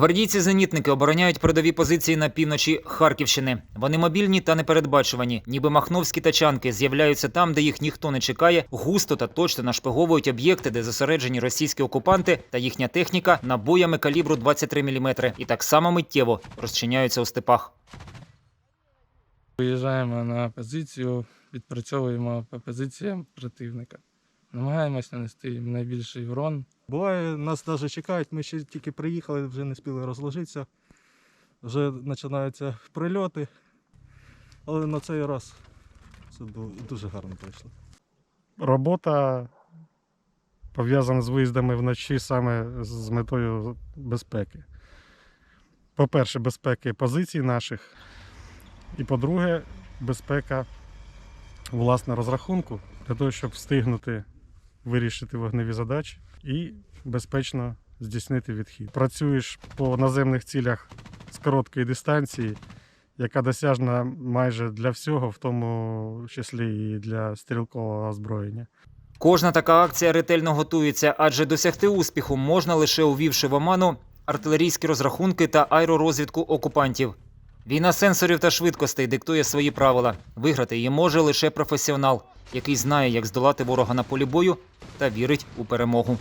Гвардійці-зенітники обороняють передові позиції на півночі Харківщини. Вони мобільні та непередбачувані, ніби махновські тачанки з'являються там, де їх ніхто не чекає, густо та точно нашпиговують об'єкти, де зосереджені російські окупанти та їхня техніка набоями калібру 23 мм і так само миттєво розчиняються у степах. Виїжджаємо на позицію, відпрацьовуємо по позиціям противника. Намагаємось нанести їм найбільший урон. Буває, нас навіть чекають, ми ще тільки приїхали, вже не спіли розложитися. Вже починаються прильоти. Але на цей раз це дуже гарно пройшло. робота пов'язана з виїздами вночі саме з метою безпеки. По-перше, безпеки позицій наших. І по-друге, безпека власне розрахунку для того, щоб встигнути вирішити вогневі задачі і безпечно здійснити відхід. Працюєш по наземних цілях з короткої дистанції, яка досяжна майже для всього, в тому числі і для стрілкового озброєння. Кожна така акція ретельно готується, адже досягти успіху можна лише увівши в оману артилерійські розрахунки та аеророзвідку окупантів. Війна сенсорів та швидкостей диктує свої правила. Виграти її може лише професіонал, який знає, як здолати ворога на полі бою та вірить у перемогу.